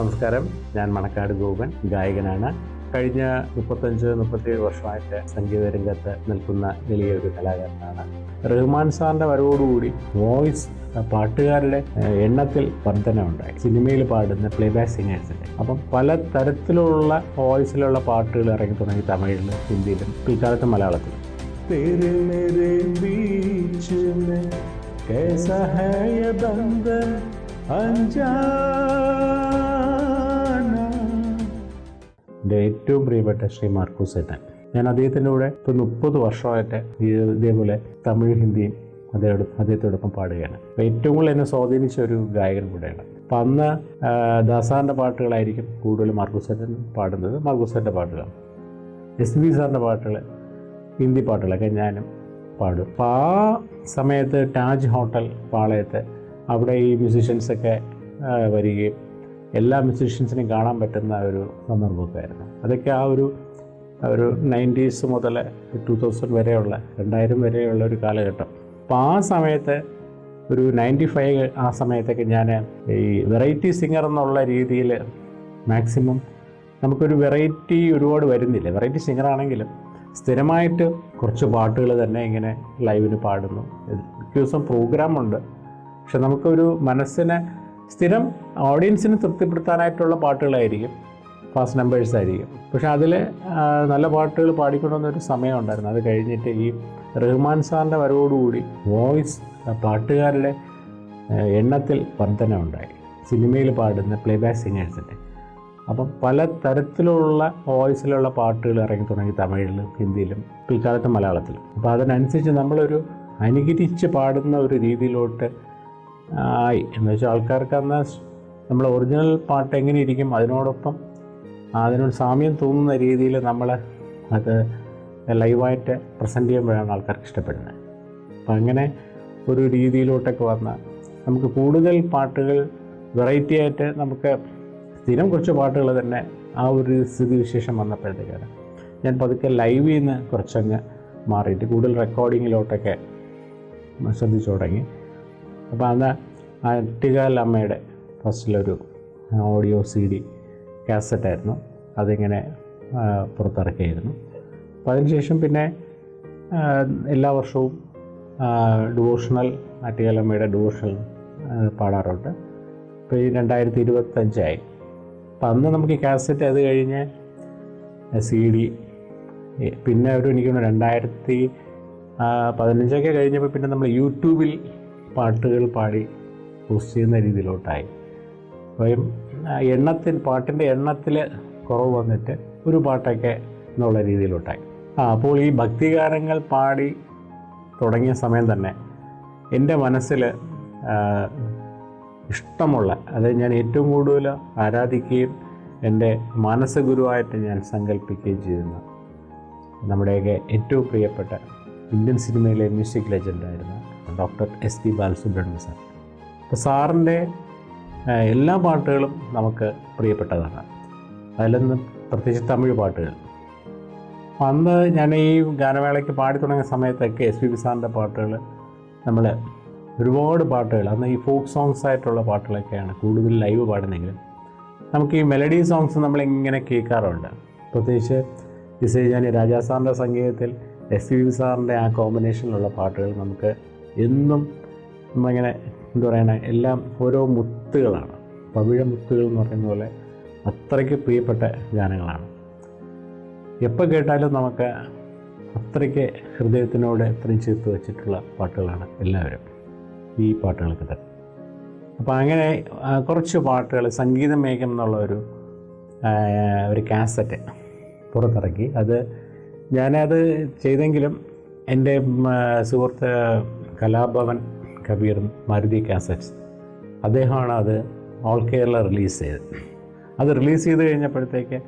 നമസ്കാരം ഞാൻ മണക്കാട് ഗോപൻ ഗായകനാണ് കഴിഞ്ഞ മുപ്പത്തഞ്ച് മുപ്പത്തിയേഴ് വർഷമായിട്ട് സംഗീത രംഗത്ത് നിൽക്കുന്ന എളിയ ഒരു കലാകാരനാണ് റഹ്മാൻ സാറിൻ്റെ വരവോടുകൂടി വോയിസ് പാട്ടുകാരുടെ ഏഹ്, എണ്ണത്തിൽ വർധന ഉണ്ടായി സിനിമയിൽ പാടുന്ന പ്ലേബാക്ക് സിംഗേഴ്സിൻ്റെ അപ്പം പല തരത്തിലുള്ള വോയിസിലുള്ള പാട്ടുകൾ ഇറങ്ങി തുടങ്ങി തമിഴിലും ഹിന്ദിയിലും പിൽക്കാലത്ത് മലയാളത്തിലും तेरे मेरे बीच में कैसा है ये बंधन अनजाना എന്റെ ഏറ്റവും പ്രിയപ്പെട്ട ശ്രീ മാർക്കൂസ് ഏട്ടൻ. ഞാൻ അദ്ദേഹത്തിന്റെ കൂടെ ഇപ്പോൾ മുപ്പത് വർഷമായിട്ട് ഇതേപോലെ തമിഴ് ഹിന്ദിയും അദ്ദേഹത്തോട് അദ്ദേഹത്തോടൊപ്പം പാടുകയാണ്. ഏറ്റവും കൂടുതൽ എന്നെ സ്വാധീനിച്ച ഒരു ഗായകൻ കൂടെയാണ്. അപ്പം അന്ന് ദാസാറിന്റെ പാട്ടുകളായിരിക്കും കൂടുതൽ മാർക്കൂസ് ഏട്ടൻ പാടുന്നത്. മാർക്കൂസ് ഏട്ടന്റെ പാട്ടുകൾ എസ് ബി സാറിന്റെ പാട്ടുകൾ ഹിന്ദി പാട്ടുകളൊക്കെ ഞാനും പാടും. അപ്പോൾ ആ സമയത്ത് ടാജ് ഹോട്ടൽ പാളയത്ത് അവിടെ ഈ മ്യൂസീഷ്യൻസൊക്കെ വരികയും എല്ലാ മ്യൂസീഷ്യൻസിനെയും കാണാൻ പറ്റുന്ന ഒരു സന്ദർഭമൊക്കെ ആയിരുന്നു അതൊക്കെ ആ ഒരു ഒരു നയന്റീസ് മുതൽ ടു തൗസൻഡ് വരെയുള്ള രണ്ടായിരം വരെയുള്ള ഒരു കാലഘട്ടം. അപ്പോൾ ആ സമയത്ത് ഒരു നയന്റി ഫൈവ് ആ സമയത്തൊക്കെ ഞാൻ ഈ വെറൈറ്റി സിംഗർ എന്നുള്ള രീതിയിൽ മാക്സിമം നമുക്കൊരു വെറൈറ്റി ഒരുപാട് വരുന്നില്ല. വെറൈറ്റി സിംഗർ ആണെങ്കിലും സ്ഥിരമായിട്ട് കുറച്ച് പാട്ടുകൾ തന്നെ ഇങ്ങനെ ലൈവിന് പാടുന്നു. മിക്ക ദിവസം പ്രോഗ്രാമുണ്ട് പക്ഷെ നമുക്കൊരു മനസ്സിനെ സ്ഥിരം ഓഡിയൻസിനെ തൃപ്തിപ്പെടുത്താനായിട്ടുള്ള പാട്ടുകളായിരിക്കും. ഫാസ്റ്റ് നമ്പേഴ്സ് ആയിരിക്കും. പക്ഷെ അതിൽ നല്ല പാട്ടുകൾ പാടിക്കൊണ്ടുവന്നൊരു സമയം ഉണ്ടായിരുന്നു. അത് കഴിഞ്ഞിട്ട് ഈ റഹ്മാൻ സാറിന്റെ വരവോടുകൂടി വോയിസ് പാട്ടുകാരുടെ എണ്ണത്തിൽ വർധന ഉണ്ടായി. സിനിമയിൽ പാടുന്ന പ്ലേബാക്ക് സിംഗേഴ്സിന്റെ അപ്പം പല തരത്തിലുള്ള വോയിസിലുള്ള പാട്ടുകൾ ഇറങ്ങി തുടങ്ങി തമിഴിലും ഹിന്ദിയിലും പിൽക്കാലത്ത് മലയാളത്തിലും. അപ്പോൾ അതിനനുസരിച്ച് നമ്മളൊരു അനുകരിച്ച് പാടുന്ന ഒരു രീതിയിലോട്ട് ആയി. എന്ന് വെച്ചാൽ ആൾക്കാർക്ക് അന്ന് നമ്മൾ ഒറിജിനൽ പാട്ട് എങ്ങനെ ഇരിക്കും അതിനോടൊപ്പം അതിനോട് സാമ്യം തോന്നുന്ന രീതിയിൽ നമ്മൾ അത് ലൈവായിട്ട് പ്രസന്റ് ചെയ്യുമ്പോഴാണ് ആൾക്കാർക്ക് ഇഷ്ടപ്പെടുന്നത്. അപ്പം അങ്ങനെ ഒരു രീതിയിലോട്ടൊക്കെ വന്ന നമുക്ക് കൂടുതൽ പാട്ടുകൾ വെറൈറ്റി ആയിട്ട് നമുക്ക് സ്ഥിരം കുറച്ച് പാട്ടുകൾ തന്നെ ആ ഒരു സ്ഥിതി വിശേഷം വന്നപ്പോഴത്തേക്കാണ്. ഞാൻ പതുക്കെ ലൈവിൽ നിന്ന് കുറച്ചങ്ങ് മാറിയിട്ട് കൂടുതൽ റെക്കോർഡിങ്ങിലോട്ടൊക്കെ ശ്രദ്ധിച്ചു തുടങ്ങി. അപ്പോൾ അന്ന് ആറ്റുകാൽ അമ്മയുടെ ഫസ്റ്റിലൊരു ഓഡിയോ സി ഡി കാസറ്റായിരുന്നു. അതിങ്ങനെ പുറത്തിറക്കിയായിരുന്നു. അപ്പോൾ അതിനുശേഷം പിന്നെ എല്ലാ വർഷവും ഡിവോഷണൽ ആറ്റുകാലമ്മയുടെ ഡിവോഷണൽ പാടാറുണ്ട്. ഇപ്പോൾ ഈ രണ്ടായിരത്തി ഇരുപത്തഞ്ചായി അപ്പം അന്ന് നമുക്ക് കാസറ്റ് അത് കഴിഞ്ഞ് സി ഡി പിന്നെ ഒരു എനിക്ക് രണ്ടായിരത്തി പതിനഞ്ചൊക്കെ കഴിഞ്ഞപ്പോൾ പിന്നെ നമ്മൾ യൂട്യൂബിൽ പാട്ടുകൾ പാടി പോസ്റ്റ് ചെയ്യുന്ന രീതിയിലോട്ടായി. സ്വയം എണ്ണത്തിൽ പാട്ടിന്റെ എണ്ണത്തിൽ കുറവ് വന്നിട്ട് ഒരു പാട്ടൊക്കെ എന്നുള്ള രീതിയിലോട്ടായി. അപ്പോൾ ഈ ഭക്തിഗാനങ്ങൾ പാടി തുടങ്ങിയ സമയം തന്നെ എന്റെ മനസ്സിൽ ഇഷ്ടമുള്ള അത് ഞാൻ ഏറ്റവും കൂടുതൽ ആരാധിക്കുകയും എന്റെ മാനസഗുരുവായിട്ട് ഞാൻ സങ്കല്പിക്കുകയും ചെയ്യുന്ന നമ്മുടെയൊക്കെ ഏറ്റവും പ്രിയപ്പെട്ട ഇന്ത്യൻ സിനിമയിലെ music ലെജൻഡായിരുന്ന doctor S P Balasubrahmanya sir. അപ്പോൾ സാറിന്റെ എല്ലാ പാട്ടുകളും നമുക്ക് പ്രിയപ്പെട്ടതാണ്. അതിലൊന്ന് പ്രത്യേകിച്ച് തമിഴ് പാട്ടുകൾ. അന്ന് ഞാൻ ഈ ഗാനമേളയ്ക്ക് പാടി തുടങ്ങിയ സമയത്തൊക്കെ എസ് പി ബി സാറിന്റെ പാട്ടുകൾ നമ്മൾ ഒരുപാട് പാട്ടുകൾ അന്ന് ഈ ഫോക്ക് സോങ്സ് ആയിട്ടുള്ള പാട്ടുകളൊക്കെയാണ് കൂടുതൽ ലൈവ് പാടുന്നെങ്കിലും നമുക്ക് ഈ മെലഡി സോങ്സ് നമ്മളിങ്ങനെ കേൾക്കാറുണ്ട്. പ്രത്യേകിച്ച് ഇസൈജാനി രാജാ സാറിന്റെ സംഗീതത്തിൽ എസ് പി ബി സാറിന്റെ ആ കോമ്പിനേഷനിലുള്ള പാട്ടുകൾ നമുക്ക് എന്നും നമ്മളിങ്ങനെ എന്താ പറയണേ എല്ലാം ഓരോ മുത്തുകളാണ്. പവിഴ മുത്തുകൾ എന്ന് പറയുന്ന പോലെ അത്രയ്ക്ക് പ്രിയപ്പെട്ട ഗാനങ്ങളാണ്. എപ്പോൾ കേട്ടാലും നമുക്ക് അത്രയ്ക്ക് ഹൃദയത്തിനോട് അത്രയും ചേർത്ത് വെച്ചിട്ടുള്ള പാട്ടുകളാണ് എല്ലാവരും ഈ പാട്ടുകളൊക്കെ തന്നെ. അപ്പോൾ അങ്ങനെ കുറച്ച് പാട്ടുകൾ സംഗീതമേഘം എന്നുള്ള ഒരു ഒരു കാസറ്റ് പുറത്തിറക്കി. അത് ഞാനത് ചെയ്തെങ്കിലും എന്റെ സുഹൃത്ത് കലാഭവൻ കബീർ മാരുതി കാസറ്റ്സ്. അദ്ദേഹമാണ് അത് ഓൾ കേരള റിലീസ് ചെയ്തത്. അത് റിലീസ് ചെയ്ത് കഴിഞ്ഞപ്പോഴത്തേക്ക്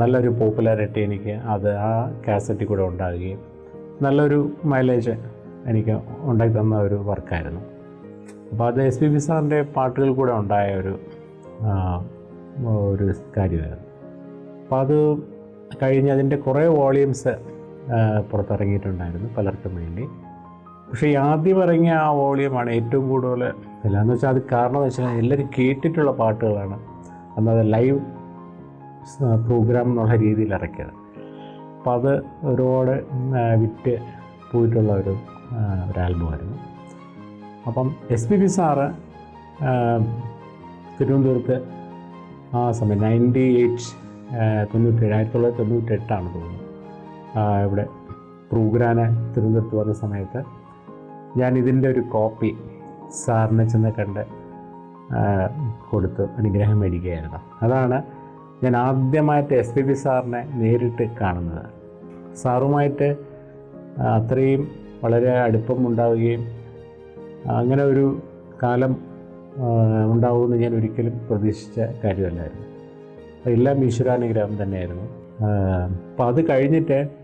നല്ലൊരു പോപ്പുലാരിറ്റി എനിക്ക് അത് ആ കാസറ്റിൽ കൂടെ ഉണ്ടാകുകയും നല്ലൊരു മൈലേജ് എനിക്ക് ഉണ്ടാക്കി തന്ന ഒരു വർക്കായിരുന്നു. അപ്പോൾ അത് എസ് പി ബി സാറിന്റെ പാട്ടുകൾ കൂടെ ഉണ്ടായ ഒരു ഒരു കാര്യമായിരുന്നു. അപ്പോൾ അത് കഴിഞ്ഞ് അതിന്റെ കുറേ വോളിയൂംസ് പുറത്തിറങ്ങിയിട്ടുണ്ടായിരുന്നു പലർക്കും വേണ്ടി. പക്ഷേ ഈ ആദ്യം ഇറങ്ങിയ ആ വോളിയമാണ് ഏറ്റവും കൂടുതൽ എല്ലാന്ന് വെച്ചാൽ അത് കാരണം എന്ന് വെച്ചാൽ എല്ലാവരും കേട്ടിട്ടുള്ള പാട്ടുകളാണ്. അന്നത് ലൈവ് പ്രോഗ്രാം എന്നുള്ള രീതിയിൽ ഇറക്കിയത്. അപ്പോൾ അത് ഒരുപാട് വിറ്റ് പോയിട്ടുള്ള ഒരു ഒരാൽബമായിരുന്നു അപ്പം എസ് പി ബി സാറ് തിരുവനന്തപുരത്ത് ആ സമയം നയന്റി എയ്റ്റ് തൊണ്ണൂറ്റേഴ് ആയിരത്തി തൊള്ളായിരത്തി തൊണ്ണൂറ്റെട്ടാണ് തോന്നുന്നു. ആ, ഇവിടെ പ്രോഗ്രാന് തിരുവനന്തപുരത്ത് വന്ന സമയത്ത് ഞാൻ ഇതിന്റെ ഒരു കോപ്പി സാറിനെ ചെന്ന് കണ്ട് കൊടുത്ത് അനുഗ്രഹം മേടിക്കുകയായിരുന്നു. അതാണ് ഞാൻ ആദ്യമായിട്ട് എസ് പി ബി സാറിനെ നേരിട്ട് കാണുന്നത്. സാറുമായിട്ട് അത്രയും വളരെ അടുപ്പം ഉണ്ടാവുകയും അങ്ങനെ ഒരു കാലം ഉണ്ടാവുമെന്ന് ഞാൻ ഒരിക്കലും പ്രതീക്ഷിച്ച കാര്യമല്ലായിരുന്നു. എല്ലാം ഈശ്വരാനുഗ്രഹം തന്നെയായിരുന്നു. അപ്പോൾ അത് കഴിഞ്ഞിട്ട്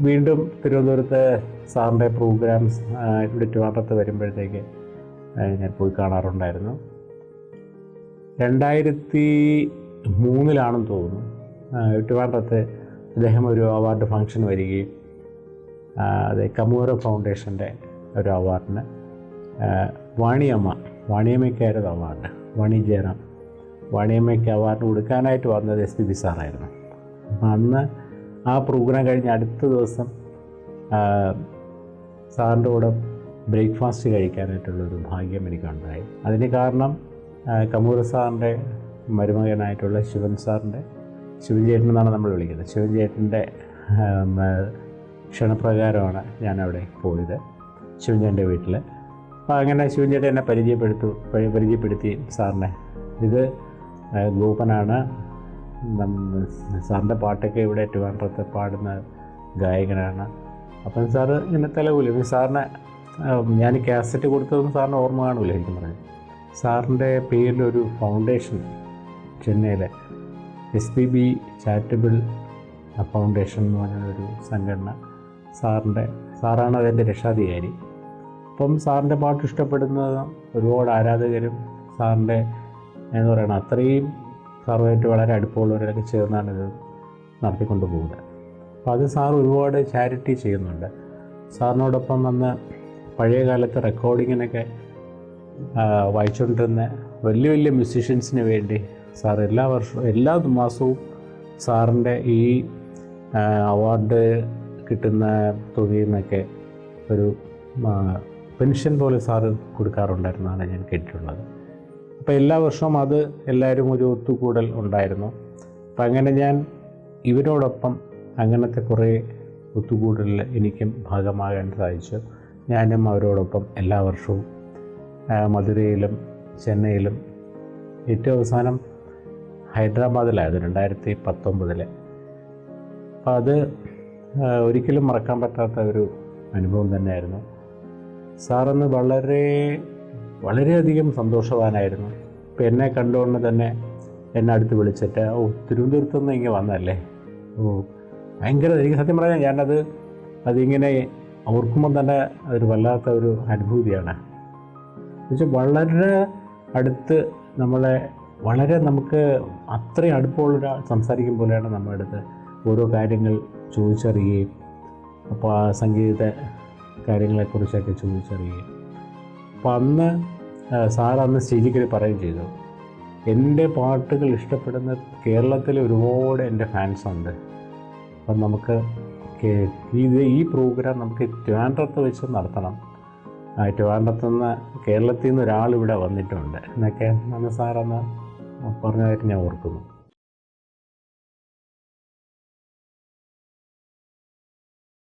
വീണ്ടും തിരുവനന്തപുരത്ത് സാറിന്റെ പ്രോഗ്രാംസ് ഇവിടെ ട്രിവാൻഡ്രത്ത് വരുമ്പോഴത്തേക്ക് ഞാൻ പോയി കാണാറുണ്ടായിരുന്നു. രണ്ടായിരത്തി മൂന്നിലാണെന്ന് തോന്നുന്നു. ട്രിവാൻഡ്രത്ത് അദ്ദേഹം ഒരു അവാർഡ് ഫങ്ഷൻ വരികയും അതെ കമൂറ ഫൗണ്ടേഷന്റെ ഒരു അവാർഡിന് വാണിയമ്മ വാണിയമ്മയ്ക്കായിരുന്നു അവാർഡ് വാണി ജയറാം. വാണിയമ്മയ്ക്ക് അവാർഡ് കൊടുക്കാനായിട്ട് വന്നത് എസ് പി ബി സാറായിരുന്നു. അപ്പം അന്ന് ആ പ്രോഗ്രാം കഴിഞ്ഞ് അടുത്ത ദിവസം സാറിന്റെ കൂടെ ബ്രേക്ക്ഫാസ്റ്റ് കഴിക്കാനായിട്ടുള്ളൊരു ഭാഗ്യം എനിക്കുണ്ടായി. അതിന് കാരണം കമൂർ സാറിന്റെ മരുമകനായിട്ടുള്ള ശിവൻ സാറിന്റെ ശിവൻ ചേട്ടൻ എന്നാണ് നമ്മൾ വിളിക്കുന്നത്. ശിവൻ ചേട്ടന്റെ ക്ഷണപ്രകാരമാണ് ഞാൻ അവിടെ പോയത് ശിവൻ ചേട്ടന്റെ വീട്ടിൽ അപ്പോൾ അങ്ങനെ ശിവൻ ചേട്ടൻ എന്നെ പരിചയപ്പെടുത്തു പരിചയപ്പെടുത്തി സാറിനെ. ഇത് ഗോപനാണ് സാറിന്റെ പാട്ടൊക്കെ ഇവിടെ ട്രിവാൻഡ്രത്ത് പാടുന്ന ഗായകനാണ്. അപ്പം സാർ ഇങ്ങനെ തലകൂലി സാറിനെ ഞാൻ കാസറ്റ് കൊടുത്തതൊന്നും സാറിന് ഓർമ്മ കാണില്ല എനിക്ക് പറഞ്ഞു സാറിന്റെ പേരിലൊരു ഫൗണ്ടേഷൻ ചെന്നൈയിലെ S P B charitable foundation എന്ന് പറഞ്ഞൊരു സംഘടന സാറിന്റെ സാറാണ് അതിന്റെ രക്ഷാധികാരി. അപ്പം സാറിന്റെ പാട്ട് ഇഷ്ടപ്പെടുന്ന ഒരുപാട് ആരാധകരും സാറിന്റെ എന്ന് പറയണം അത്രയും സാറുമായിട്ട് വളരെ അടുപ്പമുള്ളവരൊക്കെ ചേർന്നാണ് ഇത് നടത്തിക്കൊണ്ട് പോകുന്നത് അപ്പോൾ അത് സാർ ഒരുപാട് ചാരിറ്റി ചെയ്യുന്നുണ്ട്. സാറിനോടൊപ്പം വന്ന് പഴയ കാലത്ത് റെക്കോർഡിങ്ങിനൊക്കെ വായിച്ചുകൊണ്ടിരുന്ന വലിയ വലിയ മ്യൂസീഷ്യൻസിന് വേണ്ടി സാർ എല്ലാ വർഷവും എല്ലാ മാസവും സാറിന്റെ ഈ അവാർഡ് കിട്ടുന്ന തുകയിൽ നിന്നൊക്കെ ഒരു പെൻഷൻ പോലെ സാറ് കൊടുക്കാറുണ്ടായിരുന്നാണ് ഞാൻ കേട്ടിട്ടുള്ളത്. അപ്പോൾ എല്ലാ വർഷവും അത് എല്ലാവരും ഒരു ഒത്തുകൂടൽ ഉണ്ടായിരുന്നു. അപ്പം അങ്ങനെ ഞാൻ ഇവരോടൊപ്പം അങ്ങനത്തെ കുറേ ഒത്തുകൂടലിൽ എനിക്കും ഭാഗമാകാൻ സാധിച്ചു. ഞാനും അവരോടൊപ്പം എല്ലാ വർഷവും മധുരയിലും ചെന്നൈയിലും. ഏറ്റവും അവസാനം ഹൈദരാബാദിലായിരുന്നു രണ്ടായിരത്തി പത്തൊമ്പതിൽ അപ്പോൾ അത് ഒരിക്കലും മറക്കാൻ പറ്റാത്ത ഒരു അനുഭവം തന്നെയായിരുന്നു. സാറന്ന് വളരെ വളരെയധികം സന്തോഷവാനായിരുന്നു. ഇപ്പം എന്നെ കണ്ടുകൊണ്ട് തന്നെ എന്നെ അടുത്ത് വിളിച്ചിട്ട് ഓ തിരുവനന്തപുരത്ത് നിന്ന് ഇങ്ങനെ വന്നല്ലേ? ഓ ഭയങ്കര എനിക്ക് സത്യം പറഞ്ഞാൽ ഞാനത് അതിങ്ങനെ ഓർക്കുമ്പോൾ തന്നെ അതൊരു വല്ലാത്ത ഒരു അനുഭൂതിയാണ്. എന്നുവെച്ചാൽ വളരെ അടുത്ത് നമ്മളെ വളരെ നമുക്ക് അത്രയും അടുപ്പമുള്ള സംസാരിക്കും പോലെയാണ് നമ്മുടെ അടുത്ത് ഓരോ കാര്യങ്ങൾ ചോദിച്ചറിയുകയും അപ്പോൾ ആ സംഗീത കാര്യങ്ങളെക്കുറിച്ചൊക്കെ ചോദിച്ചറിയുകയും. അപ്പോൾ അന്ന് സാർ അന്ന് സ്റ്റേജിൽ കയറി പറയുകയും ചെയ്തു. എന്റെ പാട്ടുകൾ ഇഷ്ടപ്പെടുന്ന കേരളത്തിൽ ഒരുപാട് എന്റെ ഫാൻസ് ഉണ്ട്. അപ്പം നമുക്ക് ഇത് ഈ പ്രോഗ്രാം നമുക്ക് ട്രിവാൻഡ്രത്ത് വെച്ച് നടത്തണം. ട്രിവാൻഡ്രത്ത് നിന്ന് കേരളത്തിൽ നിന്ന് ഒരാൾ ഇവിടെ വന്നിട്ടുണ്ട്. എന്നൊക്കെ അന്ന് സാറന്ന് പറഞ്ഞതായിട്ട് ഞാൻ ഓർക്കുന്നു.